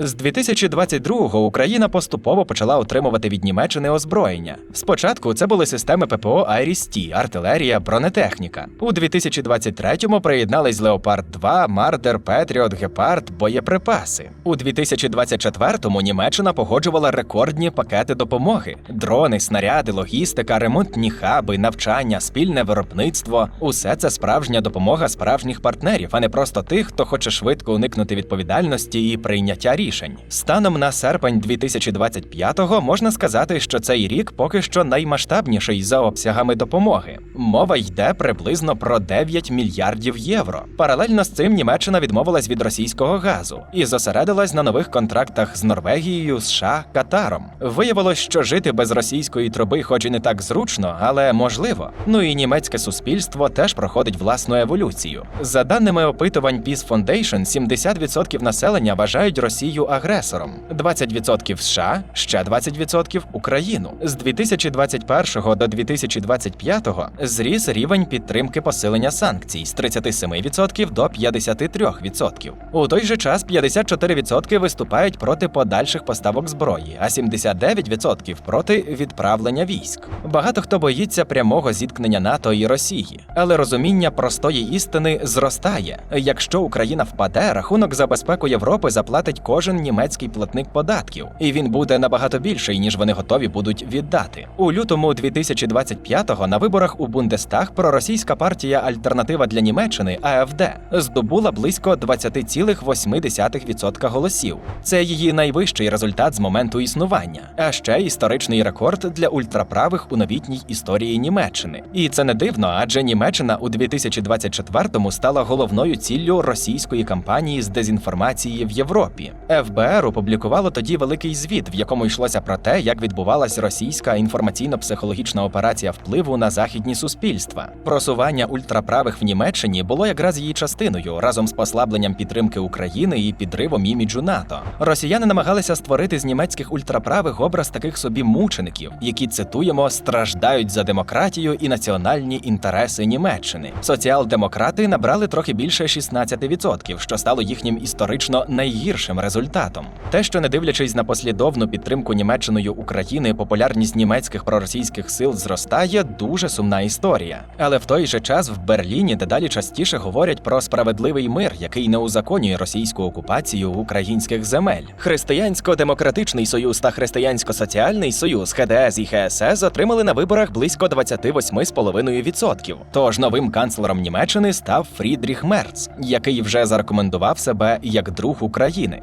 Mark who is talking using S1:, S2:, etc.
S1: З 2022-го Україна поступово почала отримувати від Німеччини озброєння. Спочатку це були системи ППО Айріс-Ті, артилерія, бронетехніка. У 2023-му приєднались Леопард 2, Мардер, Петріот, Гепард, боєприпаси. У 2024-му Німеччина погоджувала рекордні пакети допомоги: дрони, снаряди, логістика, ремонтні хаби, навчання, спільне виробництво. Усе це справжня допомога справжніх партнерів, а не просто тих, хто хоче швидко уникнути відповідальності і прийняття рішень. Станом на серпень 2025-го можна сказати, що цей рік поки що наймасштабніший за обсягами допомоги. Мова йде приблизно про 9 мільярдів євро. Паралельно з цим Німеччина відмовилась від російського газу і зосередилась на нових контрактах з Норвегією, США, Катаром. Виявилось, що жити без російської труби, хоч і не так зручно, але можливо. Ну і німецьке суспільство теж проходить власну еволюцію. За даними опитувань Peace Foundation, 70% населення вважають Росію агресором, 20% США, ще 20% Україну. З 2021 до 2025 зріс рівень підтримки посилення санкцій з 37% до 53%. У той же час 54% виступають проти подальших поставок зброї, а 79% проти відправлення військ. Багато хто боїться прямого зіткнення НАТО і Росії, але розуміння простої істини зростає. Якщо Україна впаде, рахунок за безпеку Європи заплатить кожен німецький платник податків, і він буде набагато більший, ніж вони готові будуть віддати. У лютому 2025-го на виборах у Бундестаг проросійська партія Альтернатива для Німеччини АФД здобула близько 20,8% голосів. Це її найвищий результат з моменту існування, а ще історичний рекорд для ультраправих у новітній історії Німеччини. І це не дивно, адже Німеччина у 2024-му стала головною ціллю російської кампанії з дезінформації в Європі. ФБР опублікувало тоді великий звіт, в якому йшлося про те, як відбувалась російська інформаційно-психологічна операція впливу на західні суспільства. Просування ультраправих в Німеччині було якраз її частиною разом з послабленням підтримки України і підривом іміджу НАТО. Росіяни намагалися створити з німецьких ультраправих образ таких собі мучеників, які цитуємо страждають за демократію і національні інтереси Німеччини. Соціал-демократи набрали трохи більше 16%, що стало їхнім історично найгіршим результатом. Те, що не дивлячись на послідовну підтримку Німеччиною України, популярність німецьких проросійських сил зростає, дуже сумна історія. Але в той же час в Берліні дедалі частіше говорять про справедливий мир, який не узаконює російську окупацію українських земель. Християнсько-демократичний союз та християнсько-соціальний союз ХДС і ХСС отримали на виборах близько 28,5%. Тож новим канцлером Німеччини став Фрідріх Мерц, який вже зарекомендував себе як друг України.